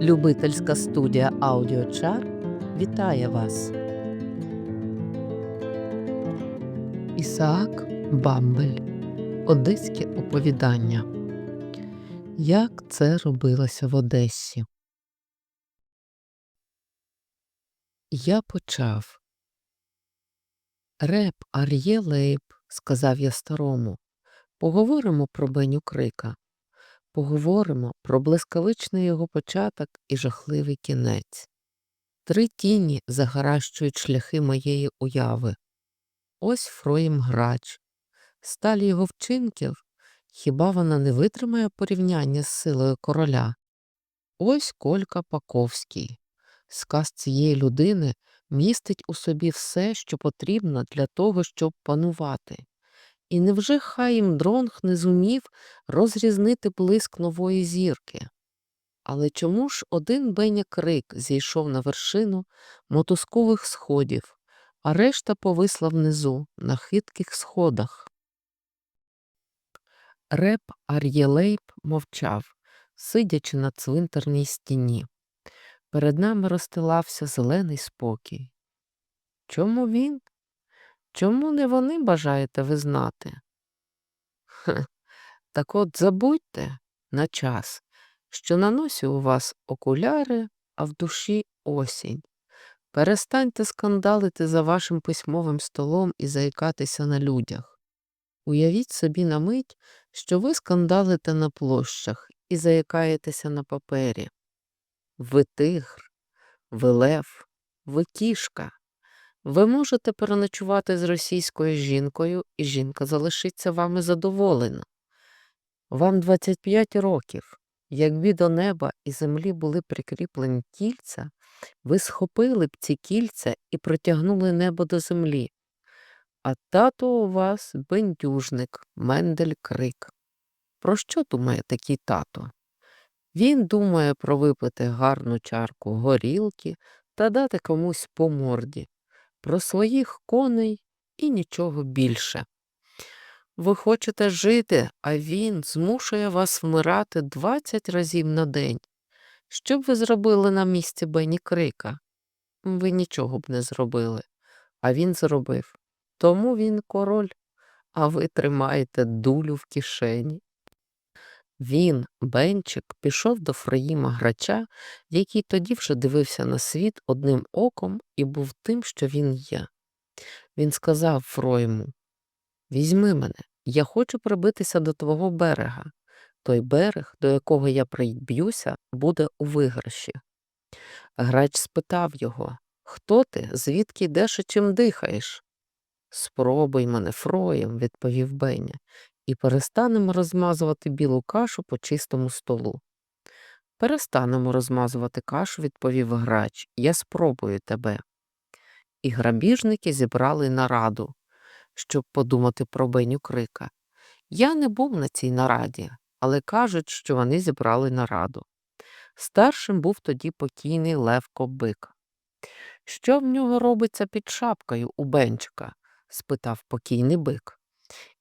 Любительська студія Аудіочар вітає вас. Ісаак Бамбель. Одеське оповідання. Як це робилося в Одесі? Я почав. Реп Ар'є Лейб, сказав я старому. Поговоримо про Беню Крика. Поговоримо про блискавичний його початок і жахливий кінець. Три тіні загаращують шляхи моєї уяви. Ось Фроїм Грач. Сталь його вчинків, хіба вона не витримає порівняння з силою короля? Ось Колька Паковський. Сказ цієї людини містить у собі все, що потрібно для того, щоб панувати. І невже Хаїм Дронг не зумів розрізнити блиск нової зірки? Але чому ж один Беня Крик зійшов на вершину мотузкових сходів, а решта повисла внизу на хитких сходах? Реп Ар'єлейб мовчав, сидячи на цвинтарній стіні. Перед нами розстилався зелений спокій. Чому він? Чому не вони бажаєте ви знати? Хе, так от забудьте на час, що на носі у вас окуляри, а в душі осінь. Перестаньте скандалити за вашим письмовим столом і заїкатися на людях. Уявіть собі на мить, що ви скандалите на площах і заякаєтеся на папері. Ви тигр, ви лев, ви кішка. Ви можете переночувати з російською жінкою, і жінка залишиться вами задоволена. Вам 25 років. Якби до неба і землі були прикріплені кільця, ви схопили б ці кільця і протягнули небо до землі. А тато у вас бендюжник, Мендель Крик. Про що думає такий тато? Він думає про випити гарну чарку горілки та дати комусь по морді про своїх коней і нічого більше. Ви хочете жити, а він змушує вас вмирати 20 разів на день. Що б ви зробили на місці Бені Крика? Ви нічого б не зробили, а він зробив. Тому він король, а ви тримаєте дулю в кишені. Він, Бенчик, пішов до Фроїма Грача, який тоді вже дивився на світ одним оком і був тим, що він є. Він сказав Фроїму Візьми мене, я хочу прибитися до твого берега. Той берег, до якого я приб'юся, буде у виграші. Грач спитав його Хто ти, звідки йдеш і чим дихаєш? Спробуй мене, Фроєм, відповів Беня, і перестанемо розмазувати білу кашу по чистому столу. Перестанемо розмазувати кашу, відповів грач. Я спробую тебе. І грабіжники зібрали нараду, щоб подумати про Беню Крика. Я не був на цій нараді, але кажуть, що вони зібрали нараду. Старшим був тоді покійний Левко Бик. Що в нього робиться під шапкою у Бенчика? спитав покійний бик.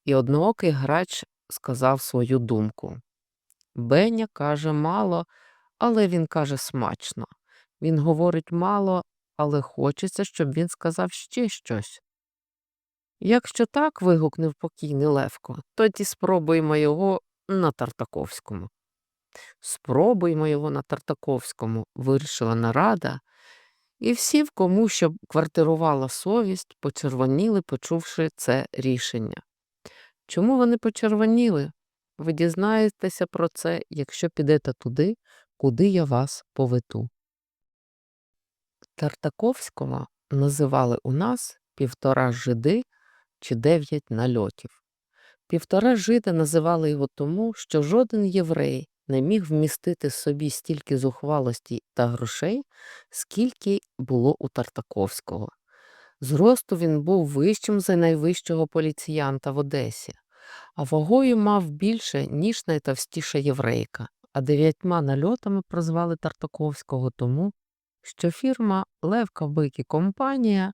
І одноокий грач сказав свою думку. Беня каже мало, але він каже смачно. Він говорить мало, але хочеться, щоб він сказав ще щось. Якщо так, вигукнув покійний Левко, тоді спробуємо його на Тартаковському. Спробуємо його на Тартаковському, вирішила нарада, і всі, в кому що квартирувала совість, почервоніли, почувши це рішення. Чому вони почервоніли? Ви дізнаєтеся про це, якщо підете туди, куди я вас поведу. Тартаковського називали у нас півтора жиди чи дев'ять нальотів. Півтора жида називали його тому, що жоден єврей не міг вмістити собі стільки зухвалості та грошей, скільки було у Тартаковського. Зросту він був вищим за найвищого поліціянта в Одесі, а вагою мав більше, ніж найтовстіша єврейка, а дев'ятьма нальотами прозвали Тартаковського тому, що фірма Левка Бик і компанія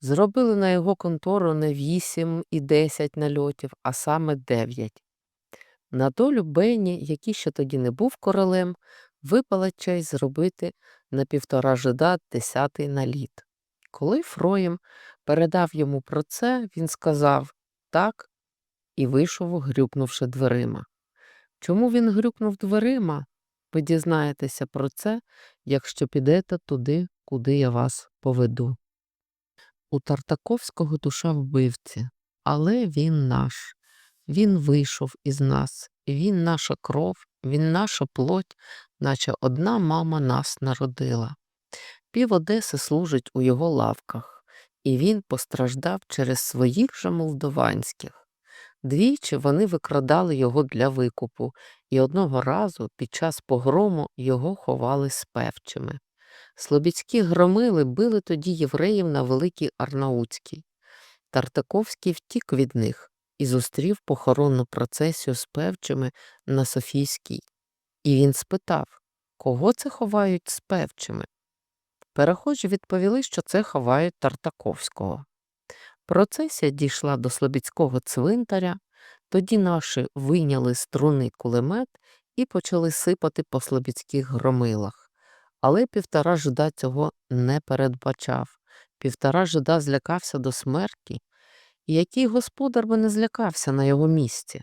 зробили на його контору не вісім і десять нальотів, а саме дев'ять. На долю Бенні, який ще тоді не був королем, випала честь зробити на півтора жида десятий наліт. Коли Фроєм передав йому про це, він сказав так і вийшов, грюкнувши дверима. Чому він грюкнув дверима? Ви дізнаєтеся про це, якщо підете туди, куди я вас поведу. У Тартаковського душа вбивці, але він наш. Він вийшов із нас, він наша кров, він наша плоть, наче одна мама нас народила. Пів Одеси служить у його лавках, і він постраждав через своїх же молдованських. Двічі вони викрадали його для викупу, і одного разу під час погрому його ховали з певчими. Слобідські громили били тоді євреїв на Великій Арнаутській. Тартаковський втік від них і зустрів похоронну процесію з певчими на Софійській. І він спитав, кого це ховають з певчими. Перехожі відповіли, що це ховають Тартаковського. Процесія дійшла до Слобідського цвинтаря, тоді наші вийняли з труни кулемет і почали сипати по слобідських громилах. Але півтора жида цього не передбачав. Півтора жида злякався до смерті, який господар би не злякався на його місці.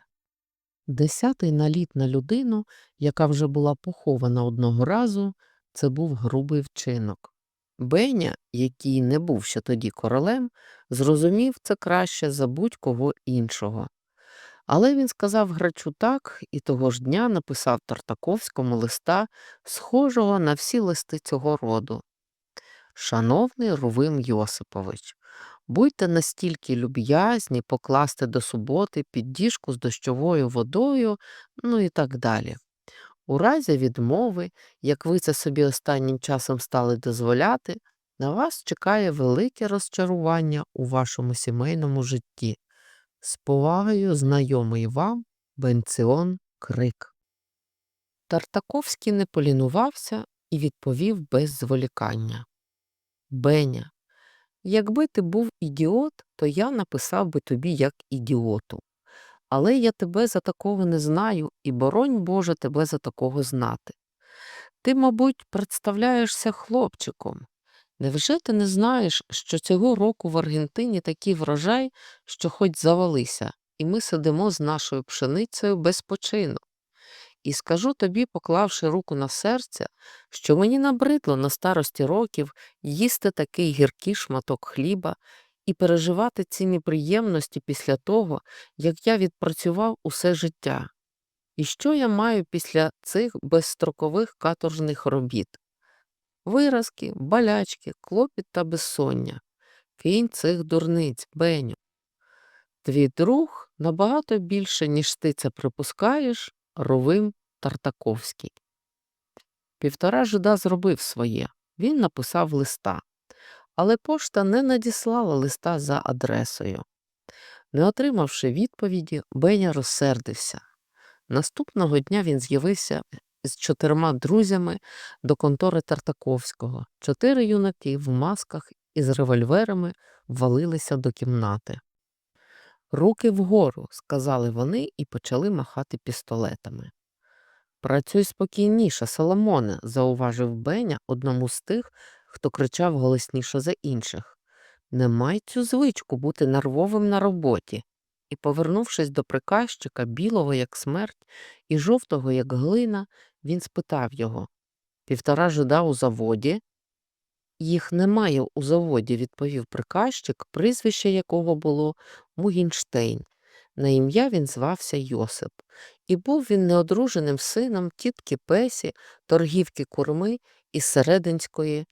Десятий наліт на людину, яка вже була похована одного разу, це був грубий вчинок. Беня, який не був ще тоді королем, зрозумів це краще за будь-кого іншого. Але він сказав грачу так і того ж дня написав Тартаковському листа, схожого на всі листи цього роду. Шановний Рувим Йосипович, будьте настільки люб'язні покласти до суботи під діжку з дощовою водою, ну і так далі. У разі відмови, як ви це собі останнім часом стали дозволяти, на вас чекає велике розчарування у вашому сімейному житті. З повагою знайомий вам Бенціон Крик. Тартаковський не полінувався і відповів без зволікання. Беня, якби ти був ідіот, то я написав би тобі як ідіоту. Але я тебе за такого не знаю і, боронь Боже, тебе за такого знати. Ти, мабуть, представляєшся хлопчиком. Невже ти не знаєш, що цього року в Аргентині такий врожай, що хоч завалися, і ми сидимо з нашою пшеницею без почину? І скажу тобі, поклавши руку на серце, що мені набридло на старості років їсти такий гіркий шматок хліба і переживати ці неприємності після того, як я відпрацював усе життя. І що я маю після цих безстрокових каторжних робіт? Виразки, балячки, клопіт та безсоння. Кінь цих дурниць, Беню. Твій друг набагато більше, ніж ти це припускаєш, ровим Тартаковський. Півтора жида зробив своє. Він написав листа. Але пошта не надіслала листа за адресою. Не отримавши відповіді, Беня розсердився. Наступного дня він з'явився з чотирма друзями до контори Тартаковського. Чотири юнаки в масках із револьверами ввалилися до кімнати. Руки вгору, сказали вони і почали махати пістолетами. Працюй спокійніше, Соломоне, зауважив Беня одному з тих, хто кричав голосніше за інших. Не май цю звичку бути нервовим на роботі. І, повернувшись до приказчика, білого, як смерть, і жовтого, як глина, він спитав його Півтора жида у заводі? Їх немає у заводі, відповів приказчик, прізвище якого було Мугінштейн. На ім'я він звався Йосип, і був він неодруженим сином тітки Песі, торгівки курми із Серединської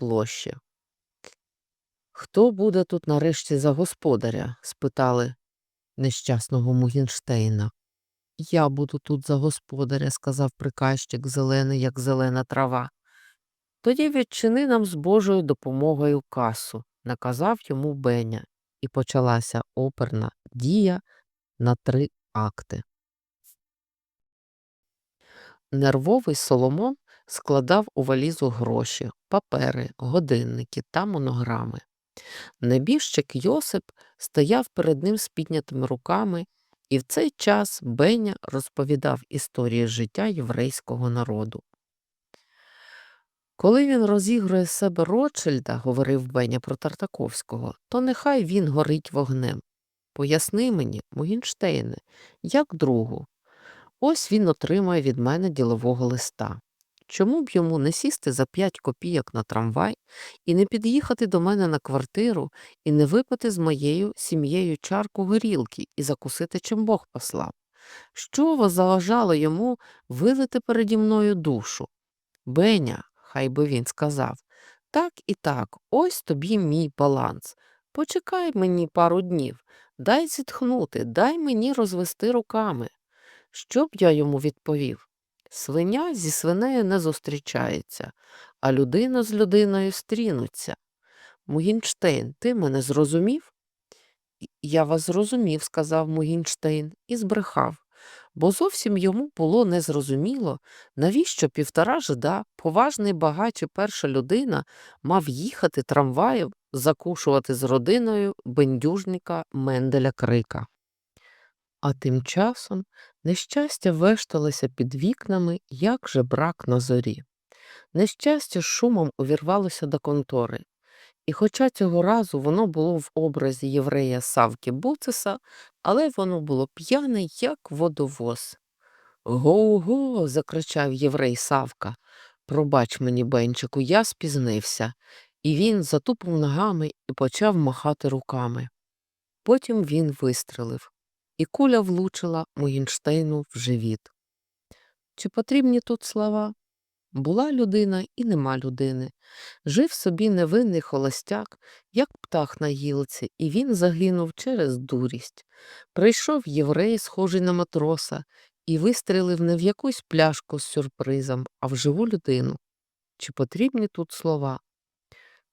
площі. Хто буде тут нарешті за господаря? спитали нещасного Мугінштейна. Я буду тут за господаря, сказав приказчик зелений, як зелена трава. Тоді відчини нам з Божою допомогою касу, наказав йому Беня, і почалася оперна дія на три акти. Нервовий Соломон складав у валізу гроші, папери, годинники та монограми. Небіжчик Йосип стояв перед ним з піднятими руками, і в цей час Беня розповідав історії життя єврейського народу. Коли він розігрує себе Ротшильда, говорив Беня про Тартаковського, то нехай він горить вогнем. Поясни мені, Мугінштейне, як другу. Ось він отримає від мене ділового листа. Чому б йому не сісти за п'ять копійок на трамвай і не під'їхати до мене на квартиру і не випити з моєю сім'єю чарку горілки і закусити, чим Бог послав? Що заважало йому вилити переді мною душу? Беня, хай би він сказав, так і так, ось тобі мій баланс. Почекай мені пару днів, дай зітхнути, дай мені розвести руками. Що б я йому відповів? Свиня зі свинею не зустрічається, а людина з людиною стрінуться. Мугінштейн, ти мене зрозумів? Я вас зрозумів, сказав Мугінштейн, і збрехав, бо зовсім йому було незрозуміло, навіщо півтора жида, поважний багач і перша людина мав їхати трамваєм, закушувати з родиною бендюжника Менделя Крика. А тим часом нещастя вешталося під вікнами, як же брак на зорі. Нещастя шумом увірвалося до контори, і хоча цього разу воно було в образі єврея Савки Буциса, але воно було п'яне, як водовоз. Го-го. закричав єврей Савка. Пробач мені, Бенчику, я спізнився. І він затупив ногами і почав махати руками. Потім він вистрелив, і куля влучила Мугінштейну в живіт. Чи потрібні тут слова? Була людина і нема людини. Жив собі невинний холостяк, як птах на гілці, і він загинув через дурість. Прийшов єврей, схожий на матроса, і вистрелив не в якусь пляшку з сюрпризом, а в живу людину. Чи потрібні тут слова?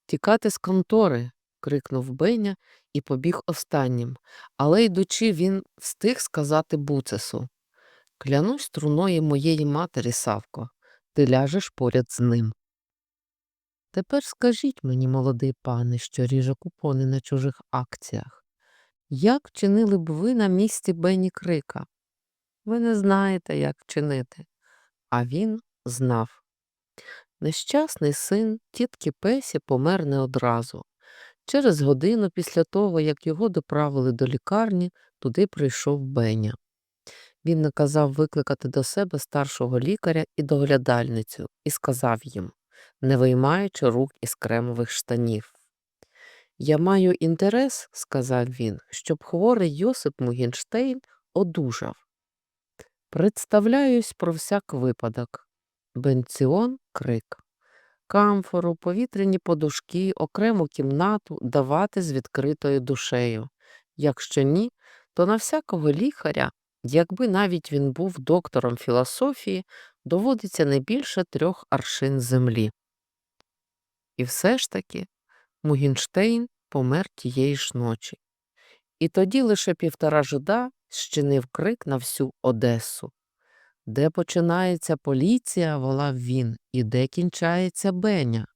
Тікати з контори. Крикнув Беня і побіг останнім, але йдучи, він встиг сказати Буцесу Клянусь струною моєї матері, Савко, ти ляжеш поряд з ним. Тепер скажіть мені, молодий пане, що ріже купони на чужих акціях, як чинили б ви на місці Бені Крика? Ви не знаєте, як чинити. А він знав. Нещасний син тітки Песі помер не одразу. Через годину після того, як його доправили до лікарні, туди прийшов Беня. Він наказав викликати до себе старшого лікаря і доглядальницю і сказав їм, не виймаючи рук із кремових штанів. Я маю інтерес, сказав він, щоб хворий Йосип Мугінштейн одужав. Представляюсь про всяк випадок. Бенціон крик. Камфору, повітряні подушки, окрему кімнату давати з відкритою душею. Якщо ні, то на всякого лікаря Якби навіть він був доктором філософії, доводиться не більше трьох аршин землі. І все ж таки Мугінштейн помер тієї ж ночі. І тоді лише півтора жида щинив крик на всю Одесу. Де починається поліція, волав він, і де кінчається Беня.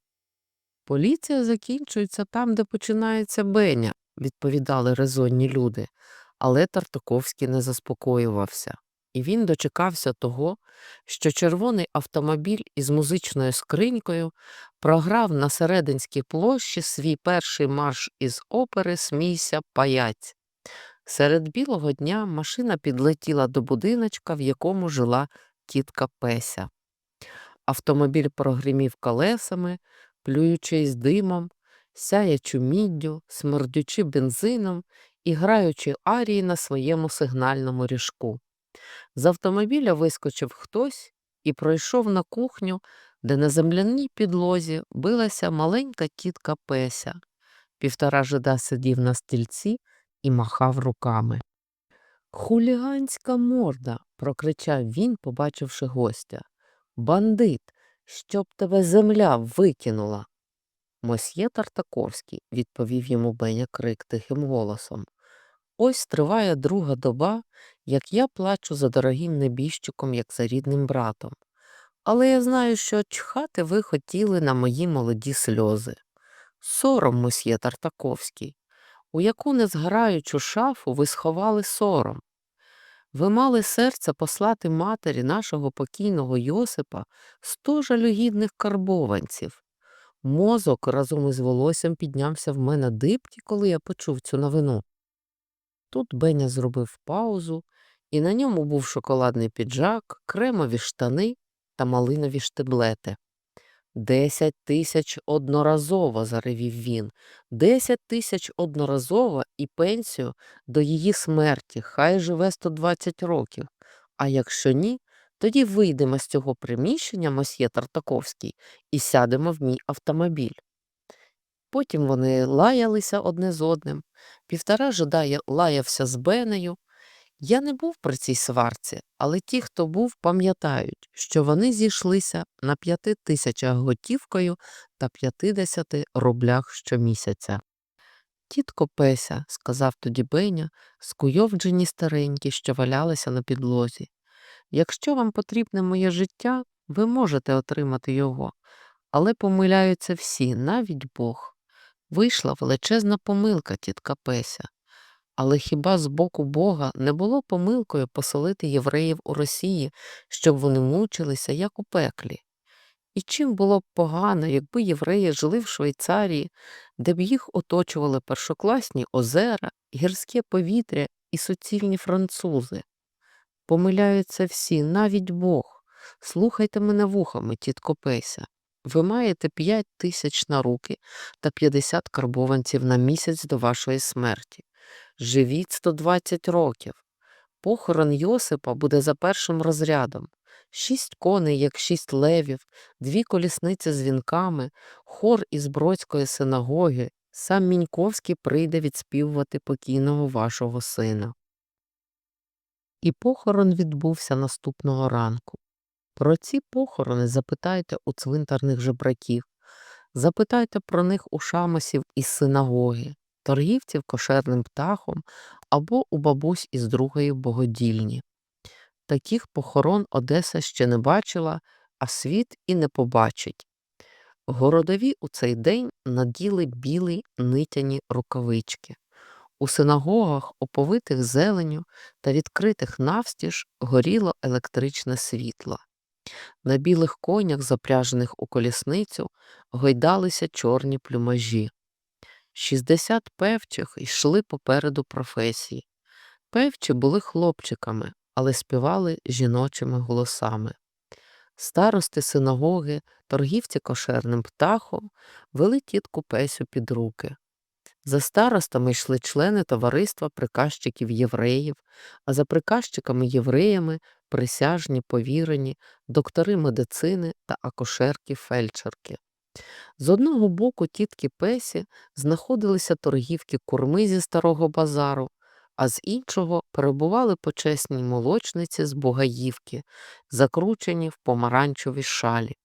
Поліція закінчується там, де починається Беня, відповідали резонні люди. Але Тартаковський не заспокоювався, і він дочекався того, що червоний автомобіль із музичною скринькою програв на Серединській площі свій перший марш із опери Смійся паяць. Серед білого дня машина підлетіла до будиночка, в якому жила тітка Песя. Автомобіль прогримів колесами, плюючись димом, сяячи міддю, смердючи бензином і граючи арії на своєму сигнальному ріжку. З автомобіля вискочив хтось і пройшов на кухню, де на земляній підлозі билася маленька тітка Песя. Півтора жида сидів на стільці і махав руками. Хуліганська морда. прокричав він, побачивши гостя. Бандит, щоб тебе земля викинула. Мосьє Тартаковський, відповів йому Беня крик тихим голосом. Ось триває друга доба, як я плачу за дорогим небіжчиком, як за рідним братом. Але я знаю, що чхати ви хотіли на мої молоді сльози. Сором, мосьє Тартаковський, у яку незграючу шафу ви сховали сором. Ви мали серце послати матері нашого покійного Йосипа сто жалюгідних карбованців. Мозок разом із волоссям піднявся в мене дибки, коли я почув цю новину. Тут Беня зробив паузу, і на ньому був шоколадний піджак, кремові штани та малинові штиблети. Десять тисяч одноразово, заревів він. Десять тисяч одноразово і пенсію до її смерті, хай живе 120 років. А якщо ні, тоді вийдемо з цього приміщення, мосьє Тартаковський, і сядемо в мій автомобіль. Потім вони лаялися одне з одним. Півтора жидая лаявся з Бенею. Я не був при цій сварці, але ті, хто був, пам'ятають, що вони зійшлися на п'яти тисячах готівкою та 50 рублях щомісяця. Тітко Песя, сказав тоді Беня, скуйовджені старенькі, що валялися на підлозі. Якщо вам потрібне моє життя, ви можете отримати його, але помиляються всі, навіть Бог. Вийшла величезна помилка, тітка Песя. Але хіба з боку Бога не було помилкою поселити євреїв у Росії, щоб вони мучилися, як у пеклі? І чим було б погано, якби євреї жили в Швейцарії, де б їх оточували першокласні озера, гірське повітря і суцільні французи? Помиляються всі, навіть Бог. Слухайте мене вухами, тітко Песя. Ви маєте п'ять тисяч на руки та 50 карбованців на місяць до вашої смерті. Живіть 120 років. Похорон Йосипа буде за першим розрядом. Шість коней, як шість левів, дві колісниці з вінками, хор із Бродської синагоги. Сам Міньковський прийде відспівувати покійного вашого сина. І похорон відбувся наступного ранку. Про ці похорони запитайте у цвинтарних жебраків, запитайте про них у шамасів із синагоги, торгівців кошерним птахом або у бабусь із другої богодільні. Таких похорон Одеса ще не бачила, а світ і не побачить. Городові у цей день наділи білі нитяні рукавички. У синагогах, оповитих зеленю та відкритих навстіж, горіло електричне світло. На білих конях, запряжених у колісницю, гойдалися чорні плюмажі. Шістдесят певчих йшли попереду професії. Певчі були хлопчиками, але співали жіночими голосами. Старости синагоги, торгівці кошерним птахом вели тітку Песю під руки. За старостами йшли члени товариства приказчиків євреїв, а за приказчиками євреями присяжні, повірені, доктори медицини та акушерки-фельдшерки. З одного боку тітки Песі знаходилися торгівки курми зі старого базару, а з іншого перебували почесні молочниці з Бугаївки, закручені в помаранчеві шалі.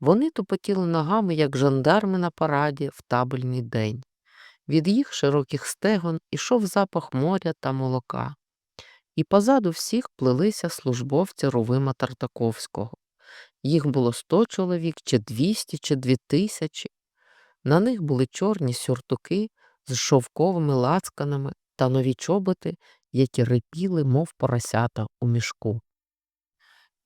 Вони тупотіли ногами, як жандарми на параді в табельний день. Від їх широких стегон ішов запах моря та молока, і позаду всіх плелися службовці Рувима Тартаковського. Їх було сто чоловік, чи двісті, чи дві тисячі. На них були чорні сюртуки з шовковими лацканами та нові чоботи, які рипіли, мов поросята у мішку.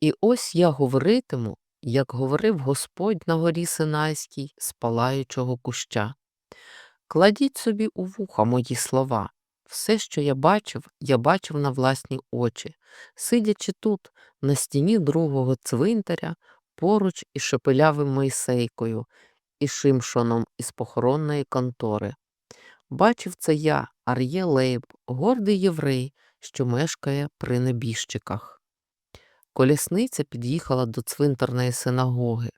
І ось я говоритиму, як говорив Господь на горі Синайській з палаючого куща. Кладіть собі у вуха мої слова. Все, що я бачив, я бачив на власні очі, сидячи тут, на стіні другого цвинтаря, поруч із шепелявим Мойсейкою і Шимшоном із похоронної контори. Бачив це я, Ар'є Лейб, гордий єврей, що мешкає при небіжчиках. Колісниця під'їхала до цвинтарної синагоги.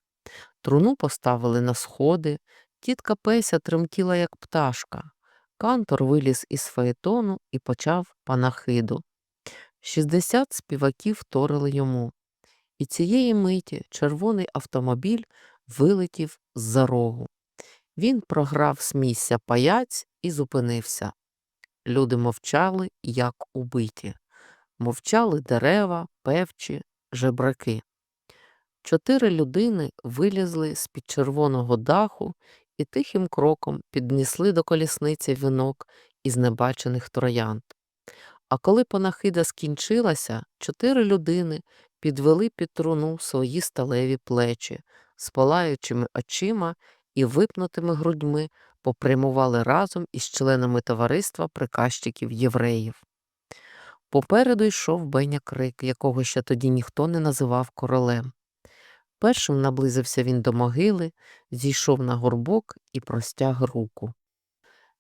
Труну поставили на сходи, тітка Песя тремтіла, як пташка. Кантор виліз із фаетону і почав панахиду. Шістдесят співаків торили йому. І цієї миті червоний автомобіль вилетів з-за рогу. Він програв з місця паяць і зупинився. Люди мовчали, як убиті. Мовчали дерева, певчі, жебраки. Чотири людини вилізли з-під червоного даху і тихим кроком піднесли до колісниці вінок із небачених троянд. А коли панахида скінчилася, чотири людини підвели під труну свої сталеві плечі, з палаючими очима і випнутими грудьми попрямували разом із членами товариства приказчиків євреїв. Попереду йшов Беня Крик, якого ще тоді ніхто не називав королем. Першим наблизився він до могили, зійшов на горбок і простяг руку.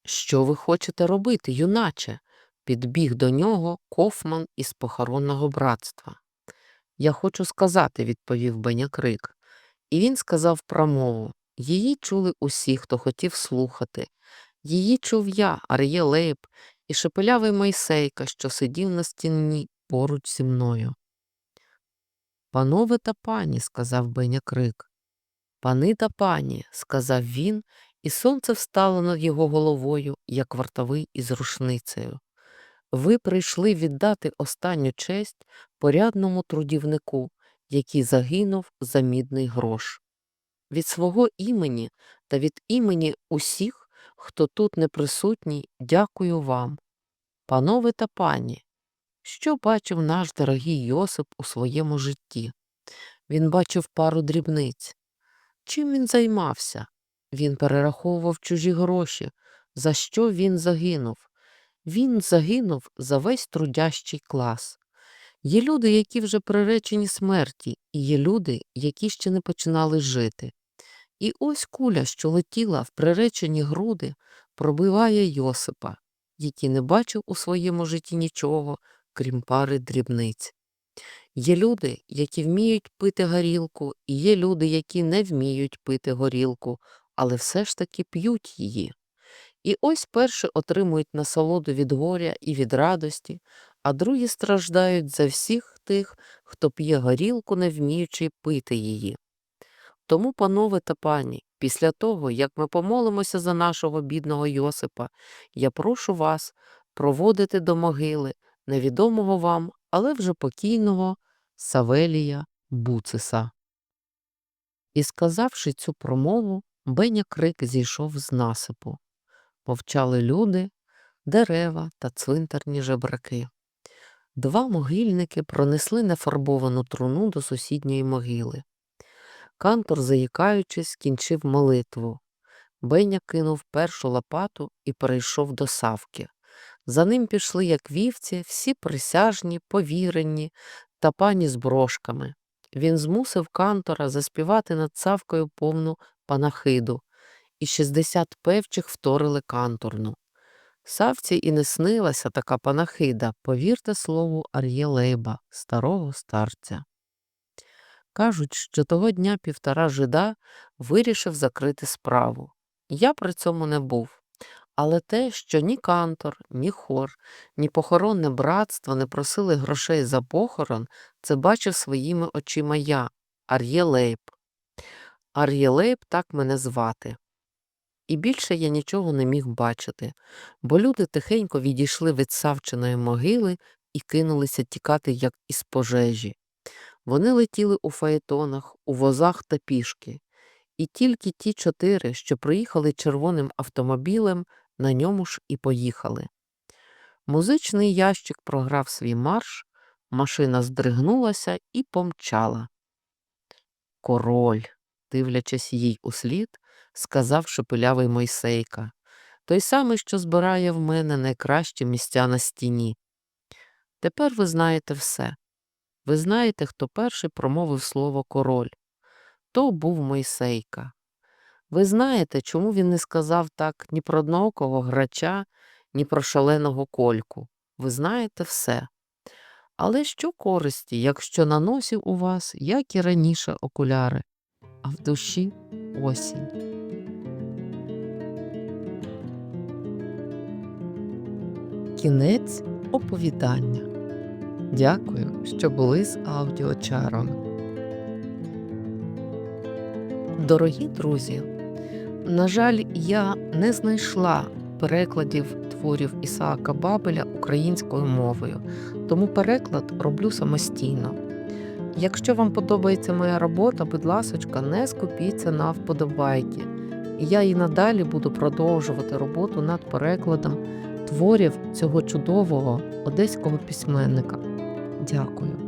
Що ви хочете робити, юначе? Підбіг до нього Кофман із похоронного братства. Я хочу сказати, відповів Беня Крик. І він сказав промову. Її чули усі, хто хотів слухати. Її чув я, Ар'є Лейб, і шепелявий Мойсейка, що сидів на стіні поруч зі мною. Панове та пані, сказав Беня Крик. Пани та пані, сказав він, і сонце встало над його головою, як вартовий із рушницею. Ви прийшли віддати останню честь порядному трудівнику, який загинув за мідний грош. Від свого імені та від імені усіх, хто тут не присутній, дякую вам. Панове та пані, що бачив наш дорогий Йосип у своєму житті? Він бачив пару дрібниць. Чим він займався? Він перераховував чужі гроші. За що він загинув? Він загинув за весь трудящий клас. Є люди, які вже приречені смерті, і є люди, які ще не починали жити. І ось куля, що летіла в приречені груди, пробиває Йосипа, який не бачив у своєму житті нічого, крім пари дрібниць. Є люди, які вміють пити горілку, і є люди, які не вміють пити горілку, але все ж таки п'ють її. І ось перші отримують насолоду від горя і від радості, а другі страждають за всіх тих, хто п'є горілку, не вміючи пити її. Тому, панове та пані, після того, як ми помолимося за нашого бідного Йосипа, я прошу вас проводити до могили невідомого вам, але вже покійного Савелія Буциса. І, сказавши цю промову, Беня крик зійшов з насипу. Мовчали люди, дерева та цвинтарні жебраки. Два могильники пронесли нефарбовану труну до сусідньої могили. Кантор, заїкаючись, кінчив молитву. Беня кинув першу лопату і перейшов до савки. За ним пішли, як вівці, всі присяжні, повірені та пані з брошками. Він змусив кантора заспівати над савкою повну панахиду, і 60 певчих вторили канторну. Савці і не снилася така панахида, повірте слову Ар'є Лейба, старого старця. Кажуть, що того дня півтора жида вирішив закрити справу. Я при цьому не був. Але те, що ні кантор, ні хор, ні похоронне братство не просили грошей за похорон, це бачив своїми очима я, Ар'є Лейб. Ар'є Лейб так мене звати. І більше я нічого не міг бачити, бо люди тихенько відійшли від Савчиної могили і кинулися тікати, як із пожежі. Вони летіли у фаетонах, у возах та пішки, і тільки ті чотири, що приїхали червоним автомобілем, на ньому ж і поїхали. Музичний ящик програв свій марш, машина здригнулася і помчала. Король, дивлячись їй услід, сказав шепелявий Мойсейка, той самий, що збирає в мене найкращі місця на стіні. Тепер ви знаєте все. Ви знаєте, хто перший промовив слово король. То був Мойсейка. Ви знаєте, чому він не сказав так ні про одноокого грача, ні про шаленого кольку. Ви знаєте все. Але що користі, якщо на носі у вас, як і раніше, окуляри, а в душі осінь. Кінець оповідання. Дякую, що були з аудіочаром. Дорогі друзі, на жаль, я не знайшла перекладів творів Ісаака Бабеля українською мовою, тому переклад роблю самостійно. Якщо вам подобається моя робота, будь ласочка, не скупіться на вподобайки. Я і надалі буду продовжувати роботу над перекладом творів цього чудового одеського письменника. Дякую.